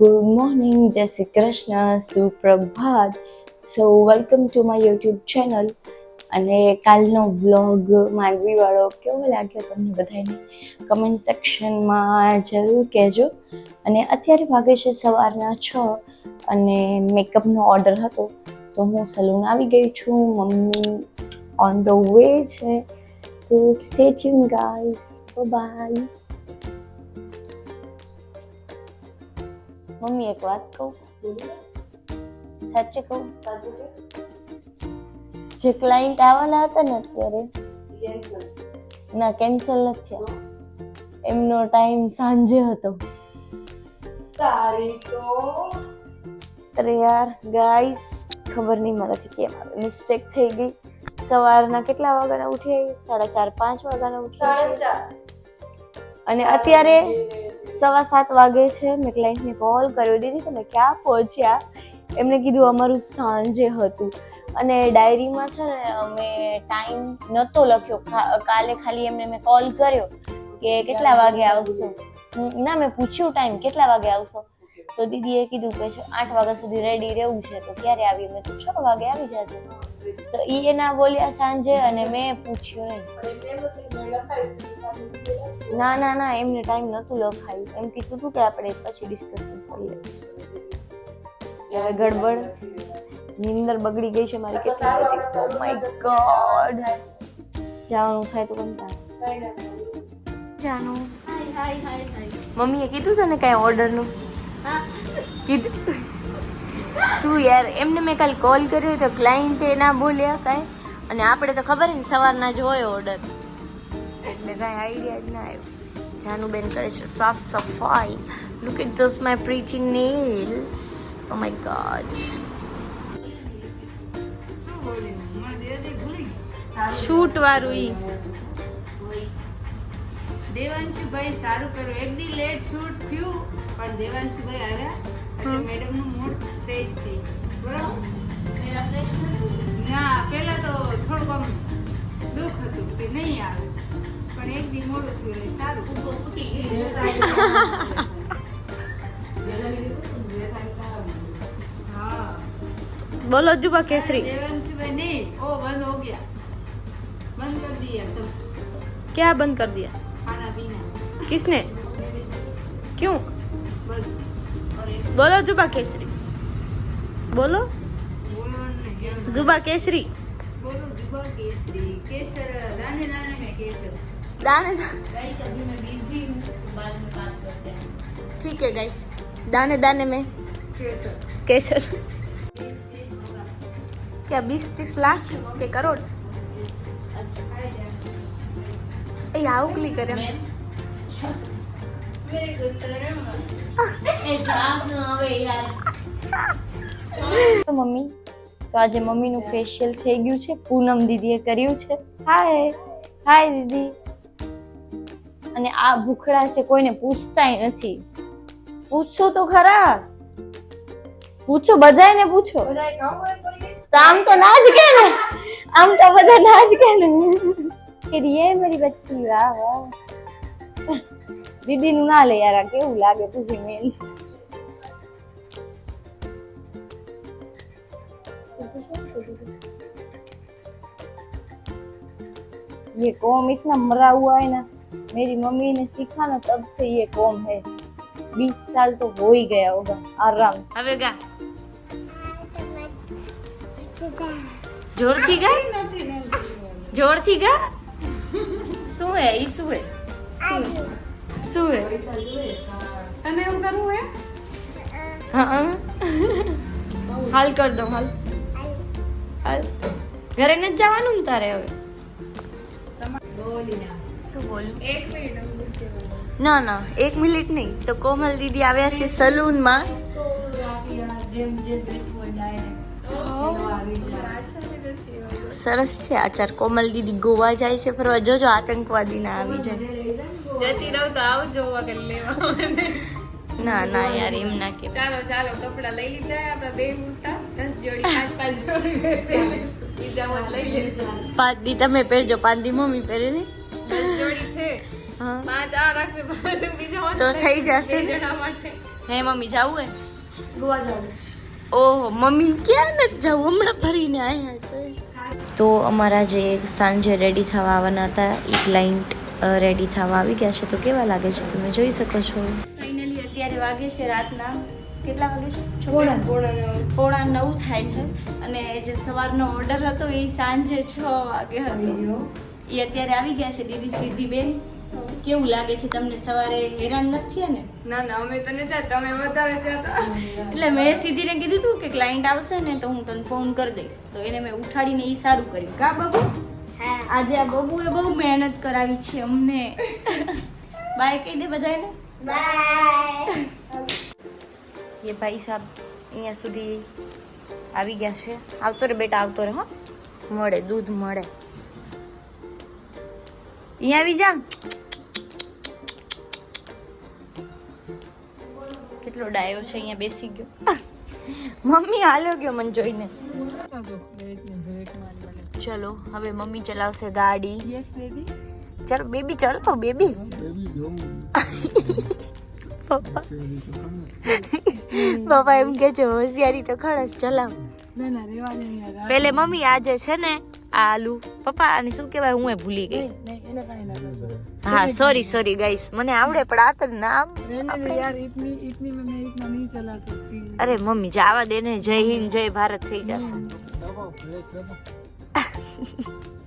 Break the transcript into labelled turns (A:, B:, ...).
A: Good morning જય Shri Krishna સુપ્રભાત so welcome to my YouTube channel અને કાલનો વ્લોગ માંડવીવાળો કેવો લાગ્યો તમને બધાને કમેન્ટ સેક્શનમાં જરૂર કહેજો. અને અત્યારે વાગે છે સવારના છ અને મેકઅપનો ઓર્ડર હતો, તો હું સલૂન આવી ગઈ છું. મમ્મી ઓન ધ વે છે. તો stay tune guys bye mummy એક વાત કહું? સાચે કહું? જે ક્લાયન્ટ આવવાના હતા ને અત્યારે ના કેન્સલ નથી થયા. એમનો ટાઈમ સાંજે હતો. અરે યાર ગાઈસ ખબર નહીં મારાથી કેમ આવે. મિસ્ટેક થઈ ગઈ. સવારના કેટલા વાગ્યાના ઉઠી સાડા ચાર પાંચ વાગ્યાના ઉઠી અને અત્યારે સવા સાત વાગે છે. મેં ક્લાયન્ટને કોલ કર્યો. દીદી, તમે ક્યાં પહોંચ્યા? એમને કીધું, અમારું સાંજે હતું. અને ડાયરીમાં છે ને, અમે ટાઈમ નહોતો લખ્યો. કાલે ખાલી એમને મેં કોલ કર્યો કે કેટલા વાગે આવશો? ના, મેં પૂછ્યું ટાઈમ કેટલા વાગે આવશો? તો દીદીએ કીધું કે આઠ વાગ્યા સુધી રેડી રહેવું છે, તો ક્યારે આવી મેં તો છ વાગે આવી જાજો. તો ઈ એના બોલ્યા સાંજે અને મેં પૂછ્યું નહીં ના ના ના એમને ટાઈમ નહોતું લખાયું. એમ કીધું હતું કે આપણે પછી ડિસ્કશન કરી લઈશું. ત્યારે ગડબડ નિંદર બગડી ગઈ છે મારી કેટલી બધી. ઓ માય ગોડ જવાનું થાય તો કંટાળો જાનું મમ્મીએ કીધું તને કઈ ઓર્ડરનું કીધું. શું યાર એમને મેં કાલે કોલ કર્યો તો ક્લાયન્ટે ના બોલ્યા કાંઈ. અને આપણે તો ખબર ને સવારના જ હોય ઓર્ડર એટલે કાંઈ આઈડિયા જ ના આવ્યો. જાનુબેન કરે છે સાફ સફાઈ. Look at this my pretty nails oh my god
B: shoot વાળું ઈ. દેવાંશુભાઈ સારું કર્યું. એક દી લેટ શૂટ થયું પણ દેવાંશુભાઈ આવ્યા. એટલે મેડમ નું મૂડ ફ્રેશ થઈ ગયું બરાબર ના પેલા તો થોડુંક આમ દુઃખ હતું કે નહીં આવે પણ એક દી મોડું થયું એટલે સારું હા
A: બોલો જુબા કેસરી
B: देवांशु नहीं ओ बंद हो गया बंद कर दिया सब
A: क्या बंद कर दिया
B: खाना पीना
A: किसने क्यों
B: बस
A: बोलो जुबा केसरी बोलो जुबा केसरी
B: केसर दाने गाइस अभी मैं बिज़ी हूँ बाद में बात करते हैं
A: ठीक है गाइस दाने दाने में
B: केसर
A: केसर क्या बीस तीस लाख के करोड़
B: अच्छा એ આવું
A: ક્લિક વેરી ગુડ સરળ
B: એ જામ ન
A: આવે યાર મમ્મી તો આજે મમ્મીનું ફેશિયલ થઈ ગયું છે. પૂનમ દીદીએ કર્યું છે. હાય હાય દીદી. અને આ ભૂખડા છે કોઈને પૂછતાય નથી. પૂછો તો ખરા. પૂછો બધાને પૂછો. તો આમ તો ના જ કે ને? આમ તો બધા ના જ કે ને? કે મારી બચ્ચી વાહ વાહ. દીદી નું ના લે યાર આ કેવું લાગે પછી મેલ ये कॉम इतना मरा हुआ है ना मेरी मम्मी ने सीखा ना तब से ये कॉम है बीस साल तो हो ही गया होगा आराम से હવે ગા જોરથી ગા જોરથી ગા શું હે ઈ શું હે શું હે? શું હે
B: तने એવું કરવું હે?
A: હા. હાલ કર દો હાલ. હાલ. ઘરે નથી જવાનું ને તારે હવે?
B: ના
A: ના એક મિનિટ નહીં. તો કોમલ દીદી આવ્યા છે સલૂનમાં. સરસ છે આચાર. કોમલ દીદી ગોવા જાય છે ફરવા. જોજો આતંકવાદી ના આવી જાય.
B: જતી રહું તો આવજો વગર લેવા
A: ના ના યાર એમ ના કે.
B: ચાલો ચાલો કપડા લઈ લીધા આપડા બે મોટા દસ જોડી પાંચ પાંચ જોડી પહેરેલી. બીજા મત લઈ
A: પાંચ દી તમે પહેરજો પાંચ દી મમ્મી પહેરે ને.
B: દસ જોડી છે.
A: હા.
B: પાંચ આ રાખશે પાંચ બીજા
A: તો થઈ જશે. હે મમ્મી જાવું હે?
C: ગોવા જવું
A: ઓહો મમ્મી ક્યાં નથી જવું? હમણાં ફરીને આવ્યા તો અમારા જે સાંજે રેડી થવા આવવાના હતા એ ક્લાઇન્ટ રેડી થવા આવી ગયા છે તો કેવા લાગે છે તમે? જોઈ શકો છો. ફાઇનલી અત્યારે વાગે છે રાતના. કેટલા વાગે છે?
C: પોણા.
B: પોણા. નવ.
A: પોણા નવ થાય છે. અને જે સવારનો ઓર્ડર હતો એ સાંજે છ વાગે હતો. એ અત્યારે આવી ગયા છે દીદી સીધી બેન. કેવું લાગે છે તમને? સવારે હેરાન નથી થયા ને?
B: ના ના અમે તો નથી તમે વધારે
A: એટલે મેં સીધીને કીધું હતું કે ક્લાયન્ટ આવશે ને તો હું તને ફોન કરી દઈશ. તો એને મેં ઉઠાડીને એ સારું કર્યું. કા બાબુ? આજે આ બબુએ બહુ મહેનત કરાવી છે અમને. બાય કહી દે બધાને. બાય. એ ભાઈ સાહેબ અહીંયા સુધી આવી ગયા છે. આવતો રે બેટા, આવતો રે, હા. મળે, દૂધ મળે. અહીંયા આવી જા. કેટલો ડાયો છે, અહીંયા બેસી ગયો. મમ્મી હાલો ગયો મને જોઈને. ચલો હવે મમ્મી ચલાવશે ગાડી.
C: યસ બેબી
A: ચાલ બેબી ચાલો બેબી. પપ્પા. એમ કે છે હોશિયારી તો ખરસ ચલાવ. પેલે મમ્મી આજે છે ને આ આલુ. પપ્પા અને શું કહેવાય હું એ ભૂલી ગઈ. હા સોરી સોરી ગાઈસ મને આવડે પણ આ તો નામ અરે મમ્મી જવા દે ને જય હિન્દ જય ભારત થઈ જશે. 啊。哼哼